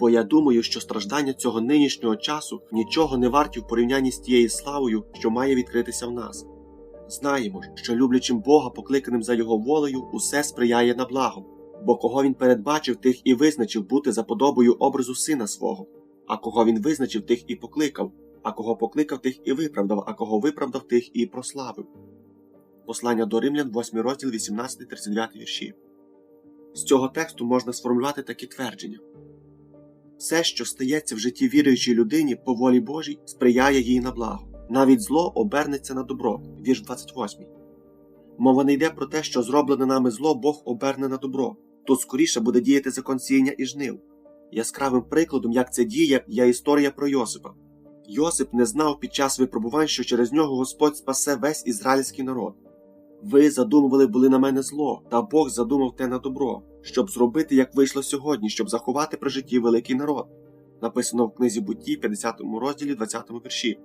Бо я думаю, що страждання цього нинішнього часу нічого не варті в порівнянні з тією славою, що має відкритися в нас. Знаємо, що люблячим Бога, покликаним за його волею, усе сприяє на благо, бо кого він передбачив, тих і визначив бути за подобою образу сина свого, а кого він визначив, тих і покликав, а кого покликав, тих і виправдав, а кого виправдав, тих і прославив. Послання до Римлян, 8 розділ 18-39 вірші. З цього тексту можна сформулювати такі твердження. Все, що стається в житті віруючій людині по волі Божій, сприяє їй на благо. Навіть зло обернеться на добро. Вірш 28. Мова не йде про те, що зроблене нами зло Бог оберне на добро. Тут скоріше буде діяти закон сіяння і жнив. Яскравим прикладом, як це діє, є історія про Йосипа. Йосип не знав під час випробувань, що через нього Господь спасе весь ізраїльський народ. Ви задумували були на мене зло, та Бог задумав те на добро, щоб зробити, як вийшло сьогодні, щоб заховати при житті великий народ. Написано в книзі Бутті, 50 розділі, 20 вірші.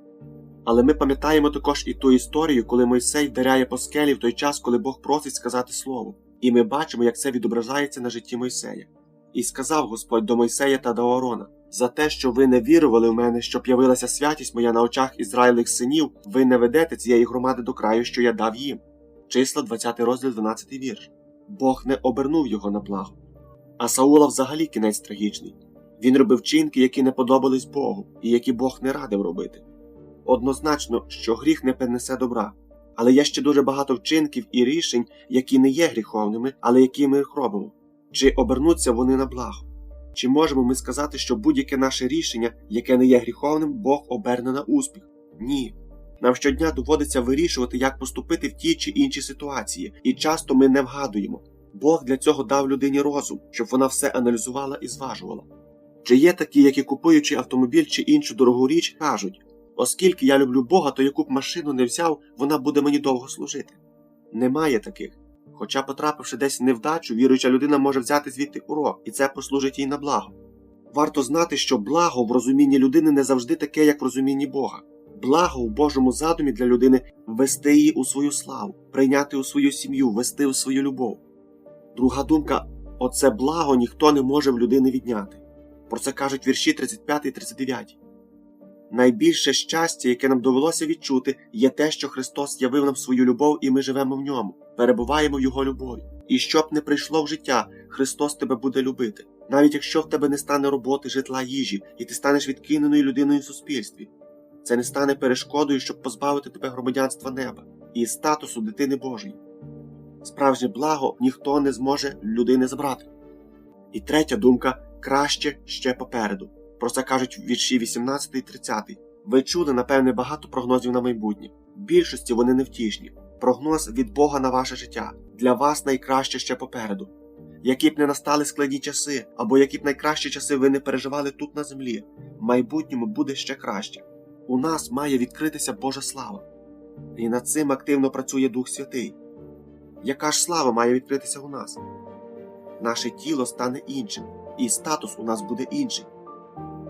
Але ми пам'ятаємо також і ту історію, коли Мойсей вдаряє по скелі в той час, коли Бог просить сказати слово, і ми бачимо, як це відображається на житті Мойсея. І сказав Господь до Мойсея та до Аарона, за те, що ви не вірували в мене, щоб явилася святість моя на очах Ізраїлих синів, ви не ведете цієї громади до краю, що я дав їм. Числа 20 розділ 12 вірш. Бог не обернув його на благо. А Саула взагалі кінець трагічний. Він робив чинки, які не подобались Богу, і які Бог не радив робити. Однозначно, що гріх не принесе добра, але є ще дуже багато вчинків і рішень, які не є гріховними, але які ми їх робимо. Чи обернуться вони на благо? Чи можемо ми сказати, що будь-яке наше рішення, яке не є гріховним, Бог оберне на успіх? Ні. Нам щодня доводиться вирішувати, як поступити в тій чи іншій ситуації, і часто ми не вгадуємо. Бог для цього дав людині розум, щоб вона все аналізувала і зважувала. Чи є такі, які купуючи автомобіль чи іншу дорогу річ, кажуть оскільки я люблю Бога, то яку б машину не взяв, вона буде мені довго служити. Немає таких. Хоча, потрапивши десь в невдачу, віруюча людина може взяти звідти урок, і це послужить їй на благо. Варто знати, що благо в розумінні людини не завжди таке, як в розумінні Бога. Благо в Божому задумі для людини вести її у свою славу, прийняти у свою сім'ю, вести у свою любов. Друга думка оце благо ніхто не може в людини відняти. Про це кажуть вірші 35 і 39. Найбільше щастя, яке нам довелося відчути, є те, що Христос явив нам свою любов, і ми живемо в ньому, перебуваємо в Його любові. І щоб не прийшло в життя, Христос тебе буде любити, навіть якщо в тебе не стане роботи, житла, їжі, і ти станеш відкиненою людиною в суспільстві. Це не стане перешкодою, щоб позбавити тебе громадянства неба і статусу дитини Божої. Справжнє благо ніхто не зможе людини забрати. І третя думка краще ще попереду. Про це кажуть вірші 18 і 30. Ви чули, напевне, багато прогнозів на майбутнє. В більшості вони невтішні. Прогноз від Бога на ваше життя. Для вас найкраще ще попереду. Які б не настали складні часи, або які б найкращі часи ви не переживали тут на землі, в майбутньому буде ще краще. У нас має відкритися Божа слава. І над цим активно працює Дух Святий. Яка ж слава має відкритися у нас? Наше тіло стане іншим, і статус у нас буде інший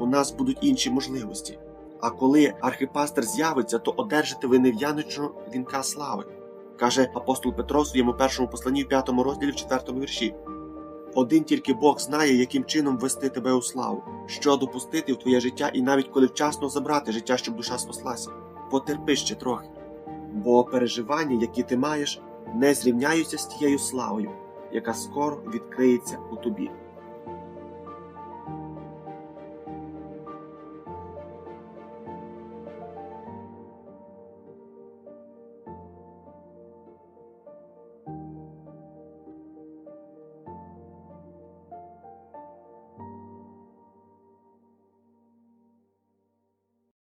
у нас будуть інші можливості. А коли архипастер з'явиться, то одержите ви нев'яничного вінка слави, каже апостол Петро в своєму першому посланні в п'ятому розділі в четвертому вірші. Один тільки Бог знає, яким чином вести тебе у славу, що допустити в твоє життя, і навіть коли вчасно забрати життя, щоб душа спаслася. Потерпи ще трохи, бо переживання, які ти маєш, не зрівняються з тією славою, яка скоро відкриється у тобі.